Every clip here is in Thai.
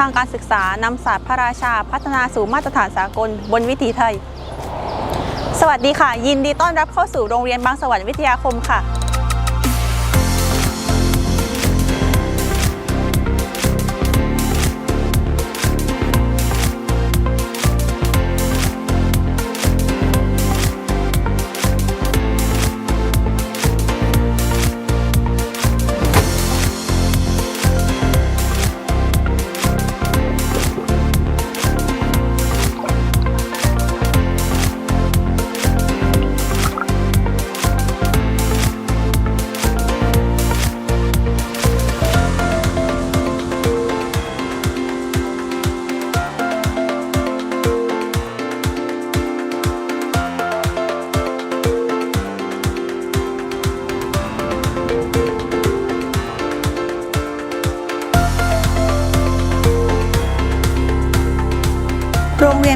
ทางการศึกษานำศาสตร์พระราชาพัฒนาสู่มาตรฐานสากลบนวิถีไทย สวัสดีค่ะ ยินดีต้อนรับเข้าสู่โรงเรียนบางสวรรค์วิทยาคมค่ะ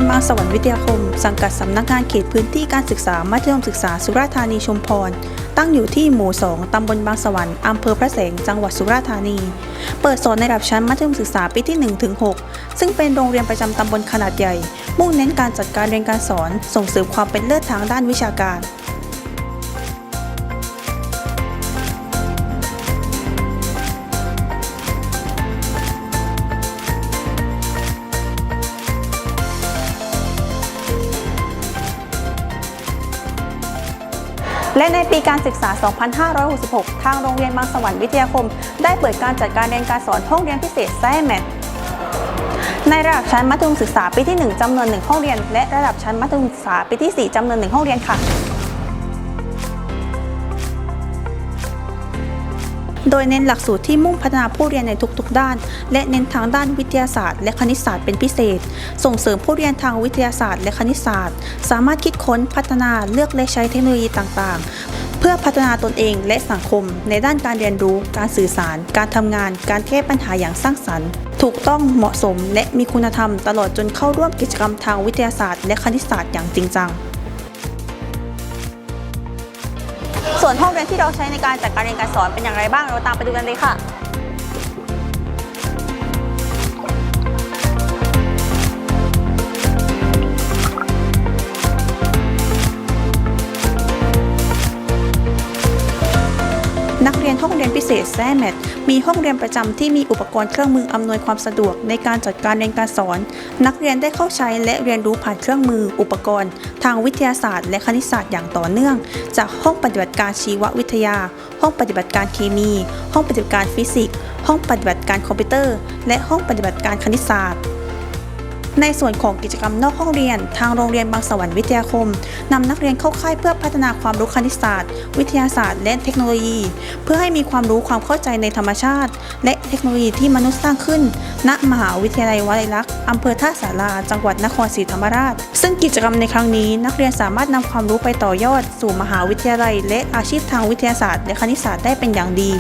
นบางสวรรค์วิทยาคม สังกัดสำนักงานเขตพื้นที่การศึกษามัธยมศึกษาสุราษฎร์ธานีชุมพร ตั้งอยู่ที่หมู่ 2 ตำบลบางสวรรค์อำเภอพระแสง จังหวัดสุราษฎร์ธานี เปิดสอนในระดับชั้นมัธยมศึกษาปีที่1ถึง6ซึ่งเป็นโรงเรียนประจำตำบลขนาดใหญ่ มุ่งเน้นการจัดการเรียนการสอน ส่งเสริมความเป็นเลิศทางด้านวิชาการ และในปีการศึกษา 2566 ทางโรงเรียนบางสวรรค์วิทยาคม ได้เปิดการจัดการเรียนการสอนห้องเรียนพิเศษแซ่แมทในระดับชั้นมัธยมศึกษาปีที่ 1จำนวน 1 ห้องเรียน และระดับชั้นมัธยมศึกษาปีที่ 4จำนวน 1 ห้องเรียนค่ะ โดยเน้นหลักสูตรที่มุ่งพัฒนาผู้เรียนในทุกๆ ด้าน และเน้นทางด้านวิทยาศาสตร์ และคณิตศาสตร์เป็นพิเศษ ส่งเสริมผู้เรียนทางวิทยาศาสตร์ และคณิตศาสตร์ สามารถคิดค้นพัฒนาเลือกและใช้เทคโนโลยีต่างๆ เพื่อพัฒนาตนเองและสังคม ในด้านการเรียนรู้ การสื่อสาร การทำงาน การแก้ปัญหาอย่างสร้างสรรค์ ถูกต้องเหมาะสมและมีคุณธรรม ตลอดจนเข้าร่วมกิจกรรมทางวิทยาศาสตร์ และคณิตศาสตร์อย่างจริงจัง ส่วนห้องเรียนที่เราใช้ในการจัดการเรียนการสอนเป็นอย่างไรบ้างเราตามไปดูกันเลยค่ะ ษแซ่แมทมีห้องเรียนประจำที่มีอุปกรณ์เครื่องมืออำนวยความสะดวก ในการจัดการเรียนการสอน นักเรียนได้เข้าใช้และเรียนรู้ผ่านเครื่องมือ อุปกรณ์ ทางวิทยาศาสตร์ และคณิตศาสตร์อย่างต่อเนื่อง จากห้องปฏิบัติการชีววิทยา ห้องปฏิบัติการเคมี ห้องปฏิบัติการฟิสิกส์ห้องปฏิบัติการคอมพิวเตอร์ และห้องปฏิบัติการคณิตศาสตร์ ในส่วนของกิจกรรมนอกห้องเรียน ทางโรงเรียนบางสวรรค์วิทยาคมนำนักเรียนเข้าค่ายเพื่อพัฒนาความรู้คณิตศาสตร์ วิทยาศาสตร์ และเทคโนโลยี เพื่อให้มีความรู้ความเข้าใจในธรรมชาติ และเทคโนโลยีที่มนุษย์สร้างขึ้น ณ มหาวิทยาลัยวลัยลักษณ์อำเภอท่าสาราจังหวัดนครศรีธรรมราช ซึ่งกิจกรรมในครั้งนี้ นักเรียนสามารถนำความรู้ไปต่อยอด สู่มหาวิทยาลัย และอาชีพทางวิทยาศาสตร์ และคณิตศาสตร์ได้เป็นอย่างดี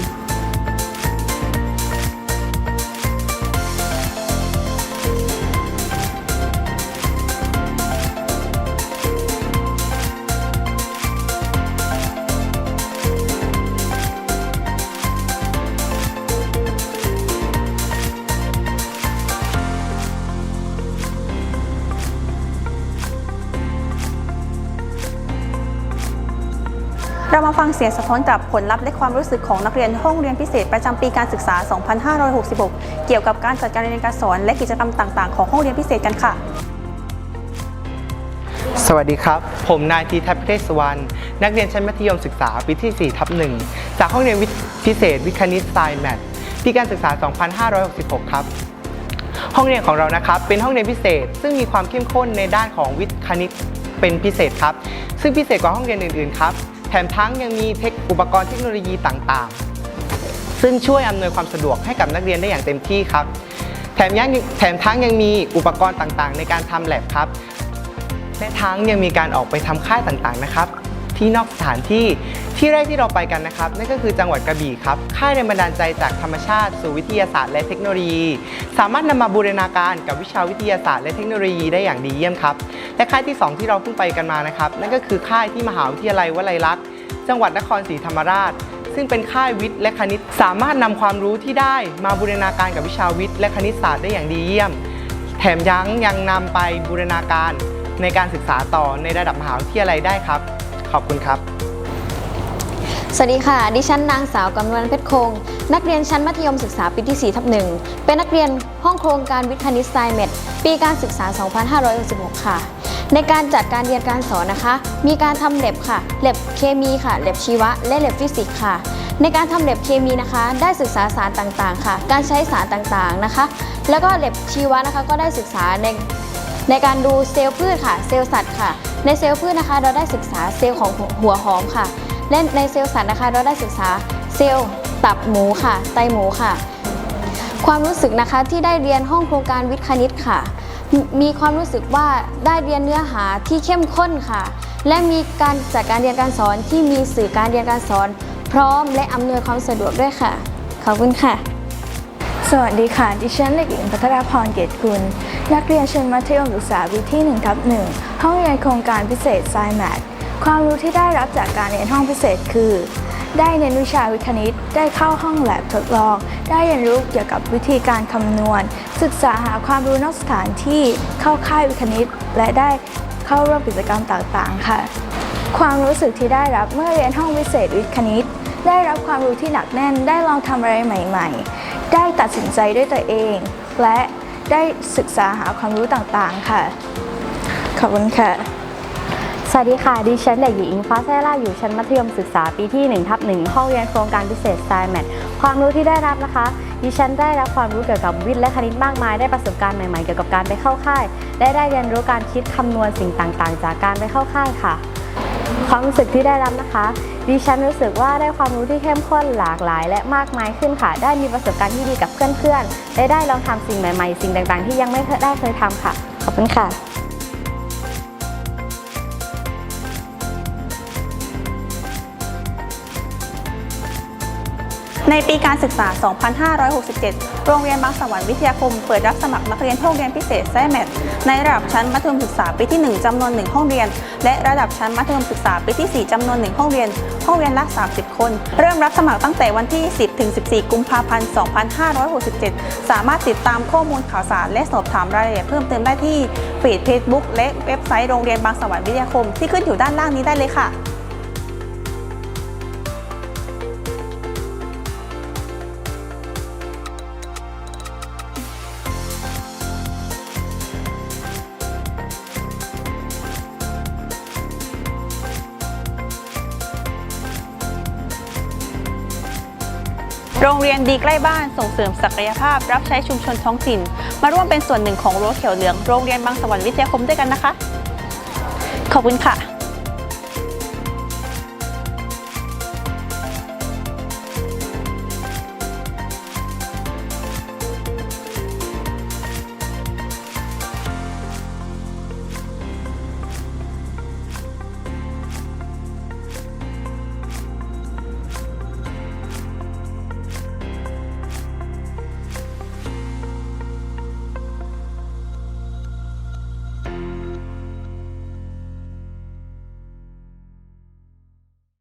เรามาฟังเสียงสะท้อนกับผลลัพธ์และความรู้สึกของนักเรียนห้องเรียนพิเศษประจำปีการศึกษา 2566 เกี่ยวกับการจัดการเรียนการสอนและกิจกรรมต่าง ๆ ของห้องเรียนพิเศษกันค่ะ สวัสดีครับ ผมนายทีทัพิเทศสวรรณนักเรียนชั้นมัธยมศึกษาปีที่4ทับหนึ่งจากห้องเรียนวิทย์พิเศษวิคณิตไซน์แมทปีการศึกษา 2566 ครับห้องเรียนของเรานะครับเป็นห้องเรียนพิเศษ ซึ่งมีความเข้มข้นในด้านของวิทย์คณิตเป็นพิเศษครับ ซึ่งพิเศษกว่าห้องเรียนอื่นๆครับ ถมทั้งยังมีเทคอุปกรณ์เทคโนโลยีต่างๆ ซึ่งช่วยอำนวยความสะดวกให้กับนักเรียนได้อย่างเต็มที่ครับ แถมยังแถมทั้งยังมีอุปกรณ์ต่างๆ ในการทำแลบครับและทั้งยังมีการออกไปทำค่ายต่างๆนะครับ ที่นอกสถานที่ที่แรกที่เราไปกันนะครับ นั่นก็คือจังหวัดกระบี่ครับ ค่ายแรงบันดาลใจจากธรรมชาติสู่วิทยาศาสตร์และเทคโนโลยี สามารถนำมาบูรณาการกับวิชาวิทยาศาสตร์และเทคโนโลยีได้อย่างดีเยี่ยมครับ และค่ายที่ 2 ที่เราเพิ่งไปกันมานะครับ นั่นก็คือค่ายที่มหาวิทยาลัยวลัยลักษณ์ จังหวัดนครศรีธรรมราชซึ่งเป็นค่ายวิทย์และคณิต สามารถนำความรู้ที่ได้มาบูรณาการกับวิชาวิทย์และคณิตศาสตร์ได้อย่างดีเยี่ยม แถมยังยังนำไปบูรณาการในการศึกษาต่อในระดับมหาวิทยาลัยได้ครับ ขอบคุณครับ สวัสดีค่ะ ดิฉันนางสาวกำนวนเพชรคง นักเรียนชั้นมัธยมศึกษาปีที่ 4 ทับหนึ่งเป็นนักเรียนห้องโครงการวิทย์คณิตไซเมตปีการศึกษา 2566 ค่ะ ในการจัดการเรียนการสอนนะคะ มีการทำเล็บค่ะเล็บเคมีค่ะเล็บชีวะ และเล็บฟิสิกส์ค่ะในการทำเล็บเคมีนะคะ ได้ศึกษาสารต่างๆ ค่ะ การใช้สารต่างๆนะคะ แล้วก็เล็บชีวะนะคะก็ได้ศึกษาในในการดูเซลล์พืชค่ะ เซลล์สัตว์ค่ะ ในเซลล์พืชนะคะเราได้ศึกษาเซลล์ของหัวหอมค่ะ และในเซลล์สัตว์นะคะเราได้ศึกษาเซลล์ตับหมูค่ะ ไตหมูค่ะ ความรู้สึกนะคะที่ได้เรียนห้องโครงการวิทย์คณิตค่ะ มีความรู้สึกว่าได้เรียนเนื้อหาที่เข้มข้นค่ะ และมีการจัดการเรียนการสอนที่มีสื่อการเรียนการสอน พร้อมและอำนวยความสะดวกด้วยค่ะ ขอบคุณค่ะ สวัสดีค่ะ ดิฉันเด็กหญิงพัทรพรเกตกุล นักเรียนชั้นมัธยมศึกษาปีที่1ทับ1ห้องเรียนโครงการพิเศษไซแมทความรู้ที่ได้รับจากการเรียนห้องพิเศษคือ ได้เรียนวิชาวิทย์คณิต ได้เข้าห้องแลบทดลอง ได้เรียนรู้เกี่ยวกับวิธีการคำนวณ ศึกษาหาความรู้นอกสถานที่เข้าค่ายวิทย์คณิต และได้เข้าร่วมกิจกรรมต่างๆ ค่ะ ความรู้สึกที่ได้รับเมื่อเรียนห้องพิเศษวิทย์คณิต ได้รับความรู้ที่หนักแน่น ได้ลองทำอะไรใหม่ ๆ ได้ตัดสินใจด้วยตัวเอง และ ได้ศึกษาหาความรู้ต่างๆค่ะ ขอบคุณค่ะ สวัสดีค่ะ ดิฉันเด็กหญิงอิงฟ้าแซ่ล่าอยู่ชั้นมัธยมศึกษาปีที่1ทับ1ห้องเรียนโครงการพิเศษสไตล์แมทความรู้ที่ได้รับนะคะ ดิฉันได้รับความรู้เกี่ยวกับวิทย์และคณิตมากมาย ได้ประสบการณ์ใหม่ๆเกี่ยวกับการไปเข้าค่ายและได้เรียนรู้การคิดคำนวณสิ่งต่างๆ จากการไปเข้าค่ายค่ะ ความรู้สึกที่ได้รับนะคะ ดิฉันรู้สึกว่าได้ความรู้ที่เข้มข้นหลากหลาย และมากมายขึ้นค่ะ ได้มีประสบการณ์ที่ดีกับเพื่อนๆและได้ลองทำสิ่งใหม่ๆ สิ่งต่างๆ ที่ยังไม่ได้เคยทำค่ะ ขอบคุณค่ะ ในปีการศึกษา 2567 โรงเรียนบางสวรรค์วิทยาคม เปิดรับสมัครนักเรียนห้องเรียนพิเศษแซ่แมทในระดับชั้นมัธยมศึกษาปีที่ 1จำนวน 1 ห้องเรียน และระดับชั้นมัธยมศึกษาปีที่ 4จำนวน 1 ห้องเรียน ห้องเรียนละ 30 คน เริ่มรับสมัครตั้งแต่วันที่ 10 ถึง 14 กุมภาพันธ์ 2567 สามารถติดตามข้อมูลข่าวสาร และสอบถามรายละเอียดเพิ่มเติมได้ที่ฟีดเฟซบุ๊กและเว็บไซต์โรงเรียนบางสวรรค์วิทยาคมที่ขึ้นอยู่ด้านล่างนี้ได้เลยค่ะ โรงเรียนดีใกล้บ้านส่งเสริมศักยภาพ รับใช้ชุมชนท้องถิ่น มาร่วมเป็นส่วนหนึ่งของรั้วเขียวเหลืองโรงเรียนบางสวรรค์วิทยาคมด้วยกันนะคะ ขอบคุณค่ะ